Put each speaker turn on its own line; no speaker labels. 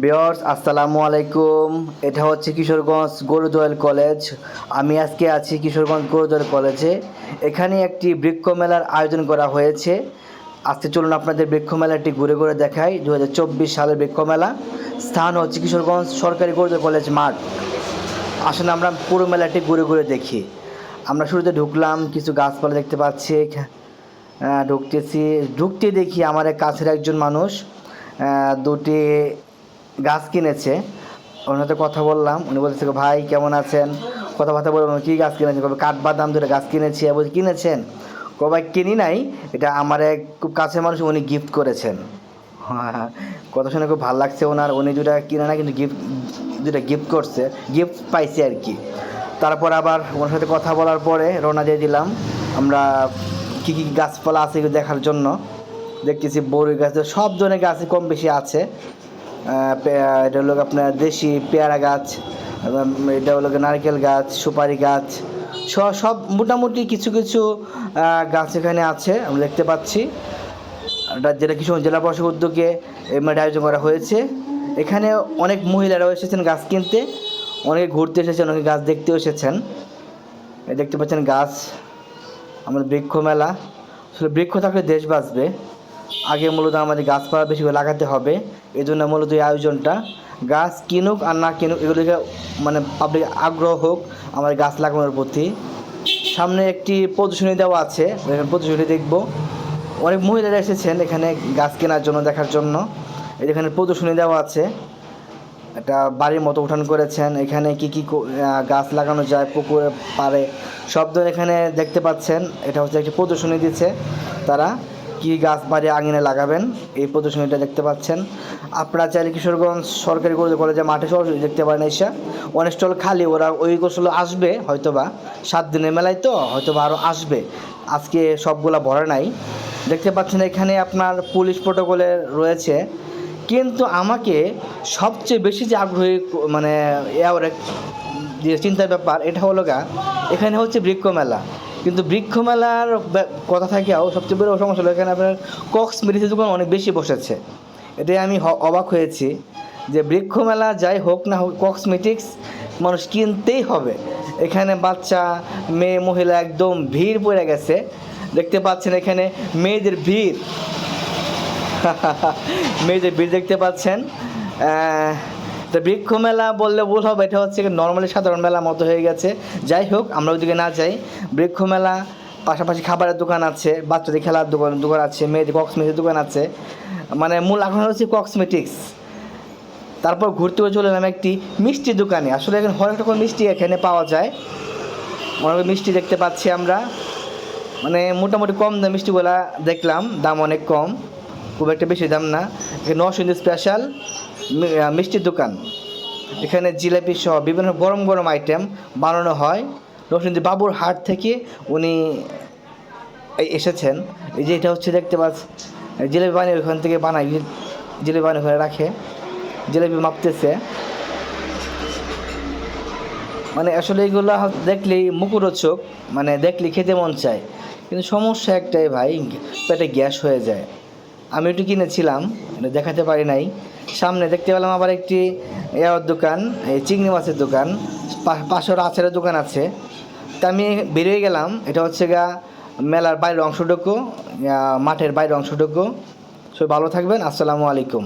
বিয়র্স আসসালামু আলাইকুম। এটা হচ্ছে কিশোরগঞ্জ গরুদোয়াল কলেজ। আমি আজকে আছি কিশোরগঞ্জ গরুদোয়াল কলেজে। এখানে একটি বৃক্ষ মেলার আয়োজন করা হয়েছে। আজকে চলুন আপনাদের বৃক্ষ মেলাটি ঘুরে ঘুরে দেখাই। দু হাজার চব্বিশ সালের বৃক্ষ মেলা। স্থান হচ্ছে কিশোরগঞ্জ সরকারি গরুদোয়াল কলেজ মাঠ। আসলে আমরা পুরো মেলাটি ঘুরে ঘুরে দেখি। আমরা শুরুতে ঢুকলাম, কিছু গাছপালা দেখতে পাচ্ছি। ঢুকতেছি। ঢুকতে দেখি আমার কাছের একজন মানুষ। দুটি গাছ কিনেছে। ওনার সাথে কথা বললাম। উনি বলতেছে, ভাই, কেমন আছেন? কথাবার্তা বললাম, কী গাছ কিনেছেন? কবে কাঠবাদাম দুটো গাছ কিনেছি। বলছি, কিনেছেন? কবাই কিনি নাই। এটা আমার এক খুব কাছের মানুষ, উনি গিফট করেছেন। হ্যাঁ কথা শুনে খুব ভালো লাগছে ওনার। উনি দুটা কিনে না কিন্তু গিফট দুটা গিফট করছে। গিফট পাইছে আর কি। তারপর আবার ওনার সাথে কথা বলার পরে রওনা দিয়ে দিলাম। আমরা কী কী গাছপালা আছে দেখার জন্য। দেখতেছি বড়ই গাছ, সব ধরনের গাছই কম বেশি আছে। এটা হলো আপনার দেশি পেয়ারা গাছ এটা হলো নারকেল গাছ, সুপারি গাছ, সব সব মোটামুটি কিছু কিছু গাছ এখানে আছে, আমরা দেখতে পাচ্ছি। যেটা কিশোরগঞ্জ জেলা প্রশাসক উদ্যোগে মেলাটা আয়োজন করা হয়েছে। এখানে অনেক মহিলারাও এসেছেন গাছ কিনতে, অনেকে ঘুরতে এসেছেন, অনেকে গাছ দেখতেও এসেছেন। দেখতে পাচ্ছেন গাছ, আমাদের বৃক্ষ মেলা। আসলে বৃক্ষ থাকলে দেশ বাঁচবে। আগে মূলত আমাদের গাছপালা বেশি করে লাগাতে হবে। এই জন্য মূলত এই আয়োজনটা, গাছ কিনুক আর না কিনুক এগুলিকে মানে পাবলিক আগ্রহ হোক আমাদের গাছ লাগানোর প্রতি। সামনে একটি প্রদর্শনী দেওয়া আছে এখানে প্রদর্শনী দেখব। অনেক মহিলারা এসেছেন এখানে গাছ কেনার জন্য, দেখার জন্য। এখানে প্রদর্শনী দেওয়া আছে, একটা বাড়ির মতো উঠান করেছেন। এখানে কি কি গাছ লাগানো যায়, পুকুরে পারে সব এখানে দেখতে পাচ্ছেন। এটা হচ্ছে একটি প্রদর্শনী দিচ্ছে তারা। কি গাছ বাড়ি আঙিনে লাগাবেন? এই প্রদর্শনীটা দেখতে পাচ্ছেন। আপনারা চাইলে কিশোরগঞ্জ সরকারি কলেজ মাঠে সরাসরি দেখতে পারেন এসা। অনেক স্টল খালি, ওরা ওই গোসল আসবে হয়তোবা। সাত দিনের মেলায় তো, হয়তোবা আরও আসবে। আজকে সবগুলা ভরা নাই। দেখতে পাচ্ছেন এখানে আপনার পুলিশ প্রোটোকলে রয়েছে। কিন্তু আমাকে সবচেয়ে বেশি যে আগ্রহী মানে যে চিন্তার ব্যাপার, এটা হলো গা, এখানে হচ্ছে বৃক্ষ মেলা। কিন্তু বৃক্ষ মেলার ব্যা- কথা থাকেও সবচেয়ে বড় সমস্যা হলো এখানে আপনার কক্স মেডিসিন দোকান অনেক বেশি বসেছে। এটাই আমি অবাক হয়েছি যে বৃক্ষমেলা যাই হোক না হোক কসমেটিক্স মানুষ কিনতেই হবে। এখানে বাচ্চা, মেয়ে, মহিলা একদম ভিড় পড়ে গেছে। দেখতে পাচ্ছেন এখানে মেয়েদের ভিড়। মেয়েদের ভিড় দেখতে পাচ্ছেন। তো বৃক্ষ মেলা বললে ভুল হবে, এটা হচ্ছে নর্মালি সাধারণ মেলা মতো হয়ে গেছে। যাই হোক, আমরা ওইদিকে না যাই। বৃক্ষ মেলা, পাশাপাশি খাবারের দোকান আছে, বাচ্চাদের খেলার দোকান দোকান আছে, মেয়েদের কসমেটিক্সের দোকান আছে। মানে মূল আকর্ষণ হচ্ছে কসমেটিক্স তারপর ঘুরতে চলে এলাম একটি মিষ্টি দোকানে। আসলে এখানে হরেক রকম মিষ্টি এখানে পাওয়া যায়। অনেক মিষ্টি দেখতে পাচ্ছি আমরা। মানে মোটামুটি কম দাম মিষ্টিগুলা দেখলাম, দাম অনেক কম। খুব একটা বেশি দাম না। এখানে নরসিংদী স্পেশাল মিষ্টির দোকান। এখানে জিলাপি সহ বিভিন্ন গরম গরম আইটেম বানানো হয়। নরসিংদী বাবুর হাট থেকে উনি এসেছেন। এই যে এটা হচ্ছে দেখতে পাচ্ছ, জিলাপি বানিয়ে ওখান থেকে বানায়, জিলাপি বানিয়ে ওখানে রাখে। জিলাপি মাপতেছে। মানে আসলে এগুলো দেখলেই মুখরোচক মানে দেখলে খেতে মন চায়। কিন্তু সমস্যা একটাই ভাই, পেটে গ্যাস হয়ে যায়। আমি একটু কিনেছিলাম দেখাতে পারি নাই। সামনে দেখতে পেলাম আবার একটি এয়ার দোকান, এই চিংড়ি মাছের দোকান পাশের আচারের দোকান আছে। তা আমি বেরিয়ে গেলাম, এটা হচ্ছে গা মেলার বাইরের অংশটুকু মাঠের বাইরের অংশটুকু। সবাই ভালো থাকবেন, আসসালামু আলাইকুম।